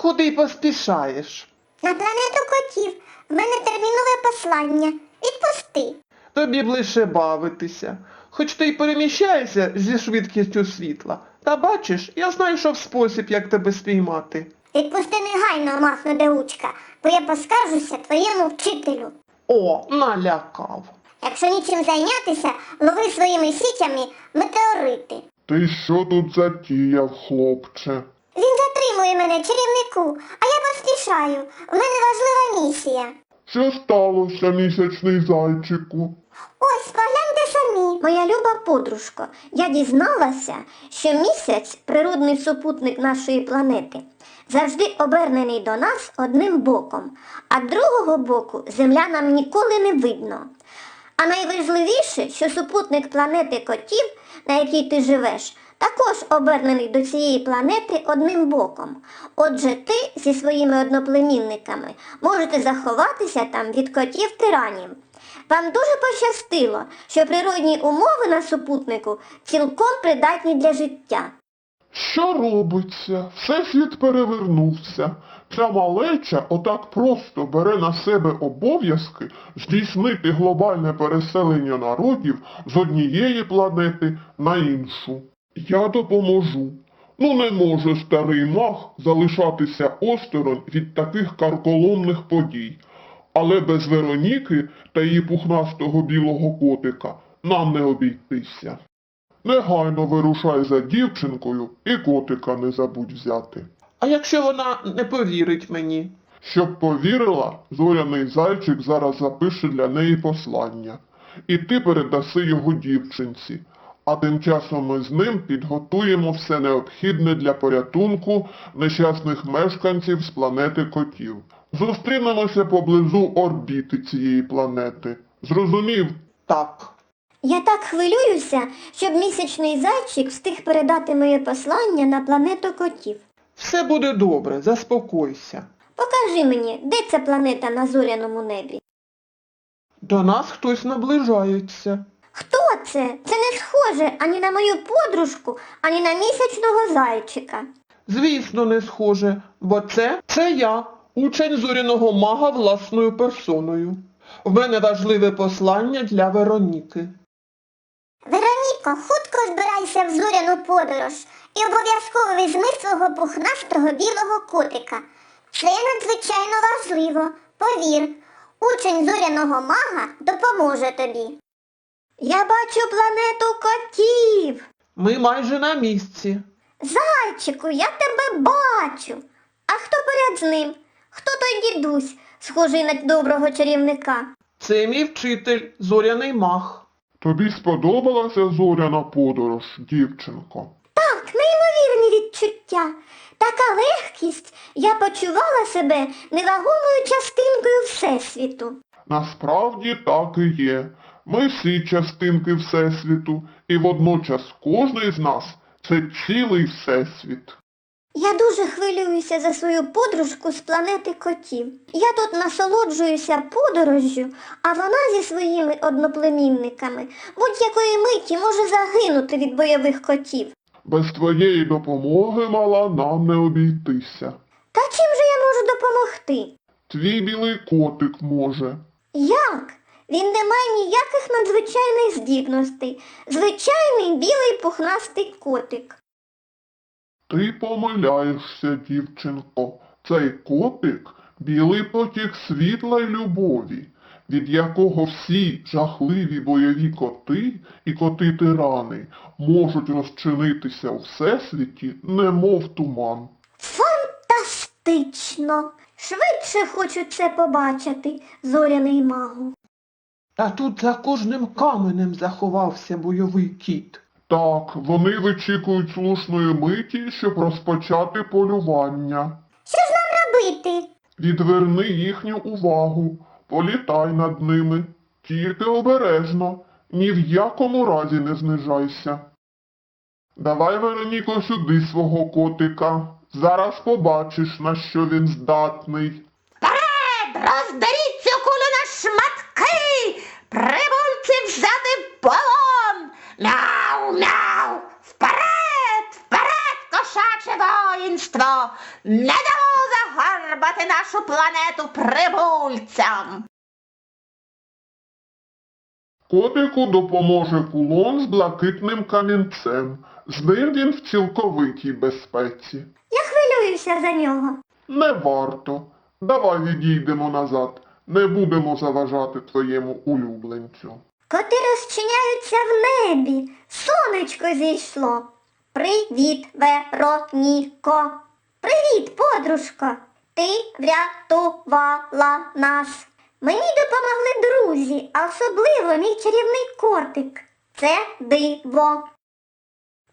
Куди поспішаєш? На планету котів. В мене термінове послання. Відпусти. Тобі б лише бавитися. Хоч ти й переміщаєшся зі швидкістю світла. Та бачиш, я знайшов спосіб, як тебе спіймати. Відпусти негайно, махнуделучка, бо я поскаржуся твоєму вчителю. О, налякав. Якщо нічим зайнятися, лови своїми сітями метеорити. Ти що тут затіяв, хлопче? Затримує мене, чарівнику, а я поспішаю. В мене важлива місія. Що сталося, місячний зайчику? Ось, погляньте самі. Моя люба подружко, я дізналася, що місяць, природний супутник нашої планети, завжди обернений до нас одним боком, а другого боку земля нам ніколи не видно. А найважливіше, що супутник планети котів, на якій ти живеш, також обернений до цієї планети одним боком. Отже, ти зі своїми одноплемінниками можете заховатися там від котів тиранів. Вам дуже пощастило, що природні умови на супутнику цілком придатні для життя. Що робиться? Всесвіт перевернувся. Ця малеча отак просто бере на себе обов'язки здійснити глобальне переселення народів з однієї планети на іншу. Я допоможу. Ну не може старий мах залишатися осторонь від таких карколомних подій. Але без Вероніки та її пухнастого білого котика нам не обійтися. Негайно вирушай за дівчинкою і котика не забудь взяти. А якщо вона не повірить мені? Щоб повірила, зоряний зайчик зараз запише для неї послання, і ти передаси його дівчинці. А тим часом ми з ним підготуємо все необхідне для порятунку нещасних мешканців з планети котів. Зустрінемося поблизу орбіти цієї планети. Зрозумів? Так. Я так хвилююся, щоб місячний зайчик встиг передати моє послання на планету котів. Все буде добре, заспокойся. Покажи мені, де ця планета на зоряному небі? До нас хтось наближається. Хто це? Це не схоже ані на мою подружку, ані на місячного зайчика. Звісно, не схоже, бо це це я, учень зоряного мага власною персоною. В мене важливе послання для Вероніки. Вероніко, хутко збирайся в зоряну подорож і обов'язково візьми свого пухнастого білого котика. Це надзвичайно важливо, повір. Учень зоряного мага допоможе тобі. Я бачу планету котів. Ми майже на місці. Зайчику, я тебе бачу. А хто поряд з ним? Хто той дідусь, схожий на доброго чарівника? Це мій вчитель, зоряний маг. Тобі сподобалася зоряна подорож, дівчинко? Так, неймовірні відчуття. Така легкість. Я почувала себе невагомою частинкою Всесвіту. Насправді так і є. Ми всі частинки Всесвіту, і водночас кожний з нас це цілий Всесвіт. Я дуже хвилююся за свою подружку з планети котів. Я тут насолоджуюся подорожжю, а вона зі своїми одноплемінниками будь-якої миті може загинути від бойових котів. Без твоєї допомоги, мала, нам не обійтися. Та чим же я можу допомогти? Твій білий котик може. Як? Він не має ніяких надзвичайних здібностей. Звичайний білий пухнастий котик. Ти помиляєшся, дівчинко. Цей котик білий потік світла й любові, від якого всі жахливі бойові коти і коти-тирани можуть розчинитися у всесвіті, немов туман. Фантастично! Швидше хочу це побачити, зоряний магу. А тут за кожним каменем заховався бойовий кіт. Так, вони вичікують слушної миті, щоб розпочати полювання. Що ж нам робити? Відверни їхню увагу, політай над ними, тільки обережно, ні в якому разі не знижайся. Давай, Вероніко, сюди свого котика. Зараз побачиш, на що він здатний. Вперед! Роздаріть цю кулю на шматки! Прибульці взяти в полон! Мяу, мяу! Вперед! Вперед, кошаче воїнство! Не дамо загарбати нашу планету прибульцям. Котику допоможе кулон з блакитним камінцем. З ним він в цілковитій безпеці. Я хвилююся за нього. Не варто. Давай відійдемо назад. Не будемо заважати твоєму улюбленцю. Коти розчиняються в небі. Сонечко зійшло. Привіт, Вероніко. Привіт, подружко. Ти врятувала нас. Мені допомогли друзі, а особливо мій чарівний котик. Це диво.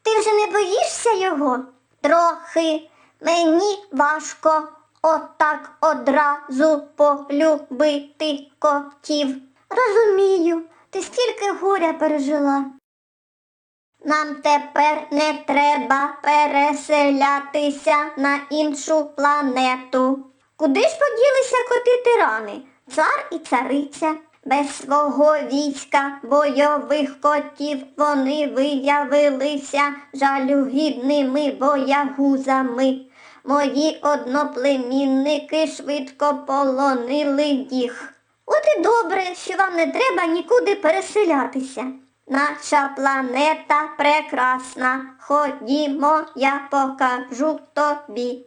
Ти вже не боїшся його? Трохи. Мені важко отак одразу полюбити котів. Розумію, ти стільки горя пережила. Нам тепер не треба переселятися на іншу планету. Куди ж поділися коти тирани? Цар і цариця. Без свого війська бойових котів вони виявилися жалюгідними боягузами. Мої одноплемінники швидко полонили їх. От і добре, що вам не треба нікуди переселятися. Наша планета прекрасна. Ходімо, я покажу тобі.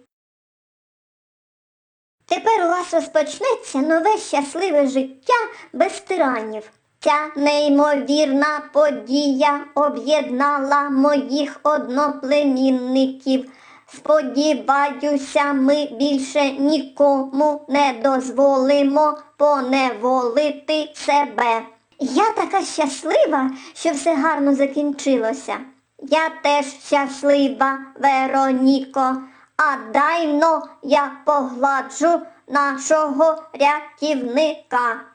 Тепер у вас розпочнеться нове щасливе життя без тиранів. Ця неймовірна подія об'єднала моїх одноплемінників. Сподіваюся, ми більше нікому не дозволимо поневолити себе. Я така щаслива, що все гарно закінчилося. Я теж щаслива, Вероніко, а дайно я погладжу нашого рятівника.